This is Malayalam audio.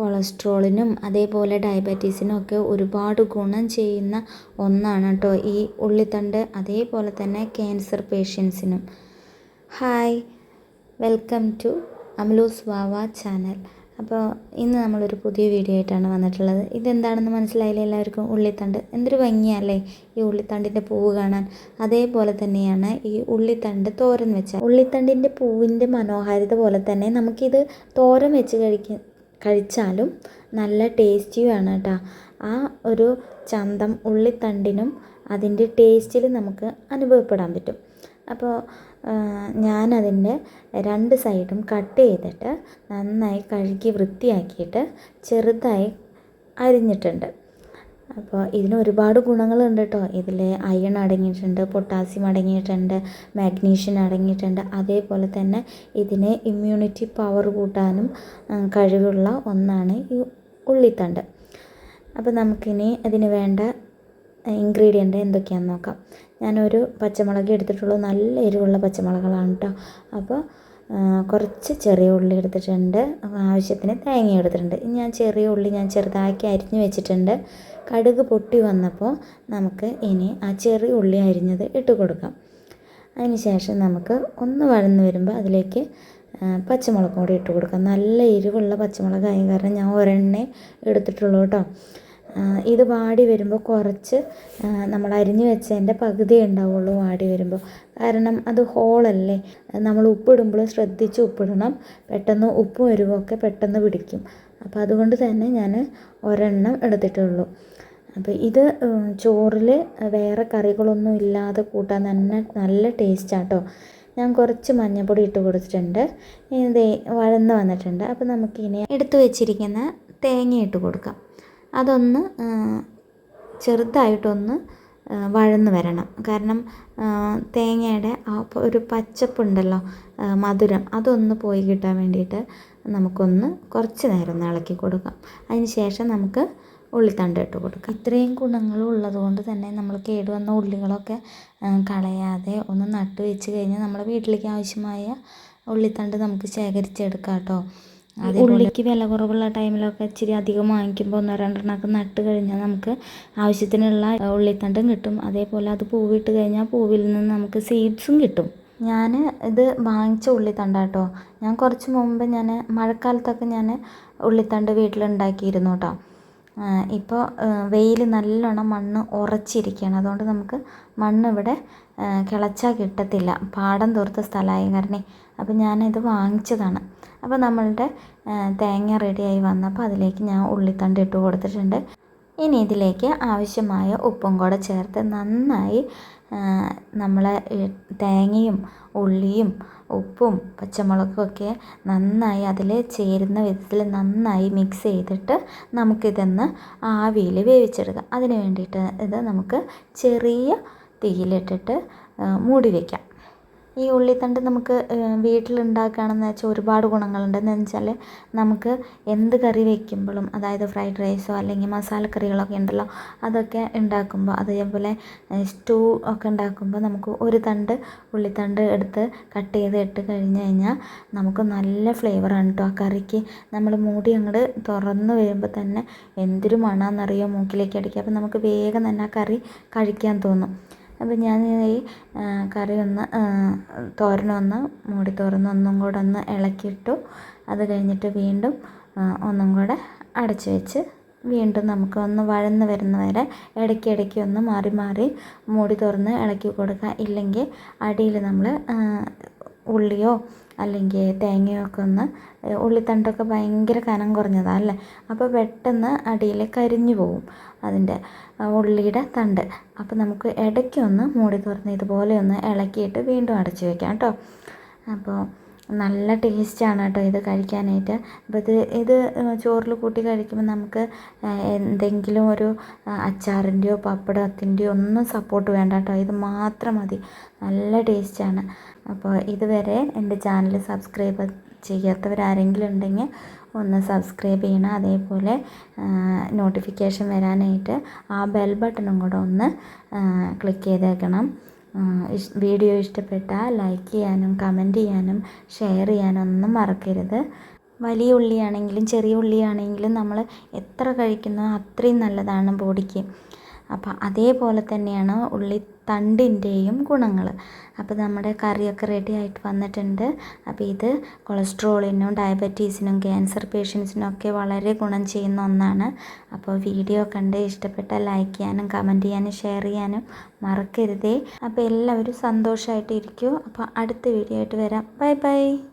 കൊളസ്ട്രോളിനും അതേപോലെ ഡയബറ്റീസിനും ഒക്കെ ഒരുപാട് ഗുണം ചെയ്യുന്ന ഒന്നാണ് കേട്ടോ ഈ ഉള്ളിത്തണ്ട് അതേപോലെ തന്നെ ക്യാൻസർ പേഷ്യൻസിനും. Hi welcome to അമലൂസ് Vava channel. അപ്പോൾ ഇന്ന് നമ്മളൊരു പുതിയ വീഡിയോ ആയിട്ടാണ് വന്നിട്ടുള്ളത്. ഇതെന്താണെന്ന് മനസ്സിലായില്ലേ എല്ലാവർക്കും? ഉള്ളിത്തണ്ട്. എന്തൊരു ഭംഗിയല്ലേ ഈ ഉള്ളിത്തണ്ടിന്റെ പൂവ് കാണാൻ. അതേപോലെ തന്നെയാണ് ഈ ഉള്ളിത്തണ്ട് തോരൻ വെച്ചാൽ. ഉള്ളിത്തണ്ടിന്റെ പൂവിന്റെ മനോഹാരിത പോലെ തന്നെ നമുക്കിത് തോരൻ വെച്ച് കഴിക്ക കഴിച്ചാലും നല്ല ടേസ്റ്റിയുമാണ് കേട്ടോ ആ ഒരു ചന്തം ഉള്ളിത്തണ്ടിനും അതിന്റെ ടേസ്റ്റിൽ നമുക്ക് അനുഭവപ്പെടാൻ പറ്റും. അപ്പോൾ ഞാനതിന്റെ രണ്ട് സൈഡും കട്ട് ചെയ്തിട്ട് നന്നായി കഴുകി വൃത്തിയാക്കിയിട്ട് ചെറുതായി അരിഞ്ഞിട്ടുണ്ട്. അപ്പോൾ ഇതിന് ഒരുപാട് ഗുണങ്ങളുണ്ട് കേട്ടോ ഇതിൽ അയൺ അടങ്ങിയിട്ടുണ്ട് പൊട്ടാസ്യം അടങ്ങിയിട്ടുണ്ട് മാഗ്നീഷ്യൻ അടങ്ങിയിട്ടുണ്ട്. അതേപോലെ തന്നെ ഇതിന് ഇമ്മ്യൂണിറ്റി പവർ കൂട്ടാനും കഴിവുള്ള ഒന്നാണ് ഈ ഉള്ളിത്തണ്ട്. അപ്പോൾ നമുക്കിനി അതിന് വേണ്ട ഇൻഗ്രീഡിയന്റ് എന്തൊക്കെയാണെന്ന് നോക്കാം. ഞാനൊരു പച്ചമുളക് എടുത്തിട്ടുള്ളൂ. നല്ല എരിവുള്ള പച്ചമുളകളാണ് കേട്ടോ അപ്പോൾ കുറച്ച് ചെറിയ ഉള്ളി എടുത്തിട്ടുണ്ട്. ആവശ്യത്തിന് തേങ്ങ എടുത്തിട്ടുണ്ട്. ഞാൻ ചെറിയ ഉള്ളി ഞാൻ ചെറുതാക്കി അരിഞ്ഞു വെച്ചിട്ടുണ്ട്. കടുക് പൊട്ടി വന്നപ്പോൾ നമുക്ക് ഇനി ആ ചെറിയ ഉള്ളി അരിഞ്ഞത് ഇട്ട് കൊടുക്കാം. അതിന് ശേഷം നമുക്ക് ഒന്ന് വഴന്ന് വരുമ്പോൾ അതിലേക്ക് പച്ചമുളകും കൂടി ഇട്ട് കൊടുക്കാം. നല്ല എരിവുള്ള പച്ചമുളകായ കാരണം ഞാൻ ഒരെണ്ണേ എടുത്തിട്ടുള്ളൂ കേട്ടോ. ഇത് വാടി വരുമ്പോൾ കുറച്ച് നമ്മൾ അരിഞ്ഞു വെച്ചതിന്റെ പകുതി ഉണ്ടാവുള്ളൂ വാടി വരുമ്പോൾ. കാരണം അത് ഹോളല്ലേ. നമ്മൾ ഉപ്പിടുമ്പോൾ ശ്രദ്ധിച്ച് ഉപ്പിടണം. പെട്ടെന്ന് ഉപ്പും എരിവൊക്കെ പെട്ടെന്ന് പിടിക്കും. അപ്പോൾ അതുകൊണ്ട് തന്നെ ഞാൻ ഒരെണ്ണം എടുത്തിട്ടുള്ളൂ. അപ്പോൾ ഇത് ചോറിൽ വേറെ കറികളൊന്നും ഇല്ലാതെ കൂട്ടാൻ തന്നെ നല്ല ടേസ്റ്റാട്ടോ ഞാൻ കുറച്ച് മഞ്ഞൾപ്പൊടി ഇട്ട് കൊടുത്തിട്ടുണ്ട്. ഇത് വഴന്ന് വന്നിട്ടുണ്ട്. അപ്പോൾ നമുക്കിനി എടുത്തു വെച്ചിരിക്കുന്ന തേങ്ങ ഇട്ട് കൊടുക്കാം. അതൊന്ന് ചെറുതായിട്ടൊന്ന് വഴന്ന് വരണം. കാരണം തേങ്ങയുടെ ആ ഒരു പച്ചപ്പുണ്ടല്ലോ മധുരം അതൊന്ന് പോയി കിട്ടാൻ വേണ്ടിയിട്ട് നമുക്കൊന്ന് കുറച്ച് നേരം ഒന്ന് ഇളക്കി കൊടുക്കാം. അതിന് ശേഷം നമുക്ക് ഉള്ളിത്തണ്ട് ഇട്ട് കൊടുക്കാം. ഇത്രയും ഗുണങ്ങൾ ഉള്ളതുകൊണ്ട് തന്നെ നമ്മൾ കേടുവന്ന ഉള്ളികളൊക്കെ കളയാതെ ഒന്ന് നട്ട് വെച്ച് കഴിഞ്ഞാൽ നമ്മുടെ വീട്ടിലേക്ക് ആവശ്യമായ ഉള്ളിത്തണ്ട് നമുക്ക് ശേഖരിച്ചെടുക്കാം കേട്ടോ. ഉള്ളിക്ക് വില കുറവുള്ള ടൈമിലൊക്കെ ഇച്ചിരി അധികം വാങ്ങിക്കുമ്പോൾ ഒന്നോ രണ്ടെണ്ണമൊക്കെ നട്ട് കഴിഞ്ഞാൽ നമുക്ക് ആവശ്യത്തിനുള്ള ഉള്ളിത്തണ്ടും കിട്ടും. അതേപോലെ അത് പൂവിട്ട് കഴിഞ്ഞാൽ പൂവിൽ നിന്ന് നമുക്ക് സീഡ്സും കിട്ടും. ഞാൻ ഇത് വാങ്ങിച്ച ഉള്ളിത്തണ്ടാട്ടോ. ഞാൻ കുറച്ച് മുമ്പ് ഞാൻ മഴക്കാലത്തൊക്കെ ഞാൻ ഉള്ളിത്തണ്ട് വീട്ടിലുണ്ടാക്കിയിരുന്നു കേട്ടോ ഇപ്പോൾ വെയിൽ നല്ലോണം മണ്ണ് ഉറച്ചിരിക്കുകയാണ് അതുകൊണ്ട് നമുക്ക് മണ്ണ് ഇവിടെ കിളച്ചാൽ കിട്ടത്തില്ല. പാടം തീർത്ത സ്ഥലമായ കാരണേ. അപ്പോൾ ഞാനിത് വാങ്ങിച്ചതാണ്. അപ്പോൾ നമ്മളുടെ തേങ്ങ റെഡിയായി വന്നപ്പോൾ അതിലേക്ക് ഞാൻ ഉള്ളിത്തണ്ട് ഇട്ട് കൊടുത്തിട്ടുണ്ട്. ഇനി ഇതിലേക്ക് ആവശ്യമായ ഉപ്പും കൂടെ ചേർത്ത് നന്നായി നമ്മൾ തേങ്ങയും ഉള്ളിയും ഉപ്പും പച്ചമുളകും ഒക്കെ നന്നായി അതിൽ ചേരുന്ന വിധത്തിൽ നന്നായി മിക്സ് ചെയ്തിട്ട് നമുക്കിതൊന്ന് ആവിയിൽ വേവിച്ചെടുക്കാം. അതിന് വേണ്ടിയിട്ട് ഇത് നമുക്ക് ചെറിയ തീയിലിട്ടിട്ട് മൂടി വയ്ക്കാം ഈ ഉള്ളിത്തണ്ട് നമുക്ക് വീട്ടിലുണ്ടാക്കുകയാണെന്ന് വെച്ചാൽ ഒരുപാട് ഗുണങ്ങളുണ്ട്. എന്ന് വെച്ചാൽ നമുക്ക് എന്ത് കറി വയ്ക്കുമ്പോഴും അതായത് ഫ്രൈഡ് റൈസോ അല്ലെങ്കിൽ മസാലക്കറികളൊക്കെ ഉണ്ടല്ലോ അതൊക്കെ ഉണ്ടാക്കുമ്പോൾ അതേപോലെ സ്റ്റൂ ഒക്കെ ഉണ്ടാക്കുമ്പോൾ നമുക്ക് ഒരു തണ്ട് ഉള്ളിത്തണ്ട് എടുത്ത് കട്ട് ചെയ്ത് ഇട്ട് കഴിഞ്ഞ് കഴിഞ്ഞാൽ നമുക്ക് നല്ല ഫ്ലേവറാണ് കേട്ടോ ആ കറിക്ക്. നമ്മൾ മൂടി അങ്ങോട്ട് തുറന്ന് വരുമ്പോൾ തന്നെ എന്തൊരു മണമെന്നറിയോ മൂക്കിലേക്ക് അടിക്കുക. അപ്പോൾ നമുക്ക് വേഗം തന്നെ ആ കറി കഴിക്കാൻ തോന്നും. അപ്പോൾ ഞാൻ ഈ കറി ഒന്ന് തോരനൊന്ന് മൂടി തുറന്ന് ഒന്നും കൂടെ ഒന്ന് ഇളക്കിയിട്ടു അത് കഴിഞ്ഞിട്ട് വീണ്ടും ഒന്നും കൂടെ അടച്ച് വെച്ച് വീണ്ടും നമുക്ക് ഒന്ന് വഴന്ന് വരുന്ന വരെ ഇടയ്ക്കിടയ്ക്ക് ഒന്ന് മാറി മാറി മൂടി തുറന്ന് ഇളക്കി കൊടുക്കുക. ഇല്ലെങ്കിൽ അടിയിൽ നമ്മൾ ഉള്ളിയോ അല്ലെങ്കിൽ തേങ്ങയോ ഒക്കെ ഒന്ന് ഉള്ളിത്തണ്ടൊക്കെ ഭയങ്കര കനം കുറഞ്ഞതാണ് അല്ലേ? അപ്പോൾ പെട്ടെന്ന് അടിയിൽ കരിഞ്ഞു പോവും അതിന്റെ ഉള്ളിയുടെ തണ്ട്. അപ്പോൾ നമുക്ക് ഇടയ്ക്കൊന്ന് മൂടി തുറന്ന് ഇതുപോലെ ഒന്ന് ഇളക്കിയിട്ട് വീണ്ടും അടച്ചു വെക്കാം കേട്ടോ. അപ്പോൾ നല്ല ടേസ്റ്റാണ് കേട്ടോ ഇത് കഴിക്കാനായിട്ട്. അപ്പോൾ ഇത് ഇത് ചോറിൽ കൂട്ടി കഴിക്കുമ്പോൾ നമുക്ക് എന്തെങ്കിലും ഒരു അച്ചാറിന്റെയോ പപ്പടത്തിന്റെയോ ഒന്നും സപ്പോർട്ട് വേണ്ട കേട്ടോ. ഇത് മാത്രം മതി. നല്ല ടേസ്റ്റാണ്. അപ്പോൾ ഇതുവരെ എന്റെ ചാനൽ സബ്സ്ക്രൈബ് ചെയ്യാത്തവരാരെങ്കിലും ഉണ്ടെങ്കിൽ ഒന്ന് സബ്സ്ക്രൈബ് ചെയ്യണം. അതേപോലെ നോട്ടിഫിക്കേഷൻ വരാനായിട്ട് ആ ബെൽ ബട്ടണും കൂടെ ഒന്ന് ക്ലിക്ക് ചെയ്തേക്കണം. വീഡിയോ ഇഷ്ടപ്പെട്ടാൽ ലൈക്ക് ചെയ്യാനും കമന്റ് ചെയ്യാനും ഷെയർ ചെയ്യാനും ഒന്നും മറക്കരുത്. വലിയ ഉള്ളിയാണെങ്കിലും ചെറിയ ഉള്ളിയാണെങ്കിലും നമ്മൾ എത്ര കഴിക്കുന്നോ അത്രയും നല്ലതാണ് ബോഡിക്ക്. അപ്പോൾ അതേപോലെ തന്നെയാണ് ഉള്ളിത്തണ്ടിന്റെയും ഗുണങ്ങൾ. അപ്പോൾ നമ്മുടെ കറിയൊക്കെ റെഡി ആയിട്ട് വന്നിട്ടുണ്ട്. അപ്പോൾ ഇത് കൊളസ്ട്രോളിനും ഡയബറ്റീസിനും ക്യാൻസർ പേഷ്യൻസിനും ഒക്കെ വളരെ ഗുണം ചെയ്യുന്ന ഒന്നാണ്. അപ്പോൾ വീഡിയോ കണ്ട് ഇഷ്ടപ്പെട്ട ലൈക്ക് ചെയ്യാനും കമന്റ് ചെയ്യാനും ഷെയർ ചെയ്യാനും മറക്കരുതേ. അപ്പോൾ എല്ലാവരും സന്തോഷമായിട്ട് ഇരിക്കൂ അപ്പോൾ അടുത്ത വീഡിയോ ആയിട്ട് വരാം. Bye bye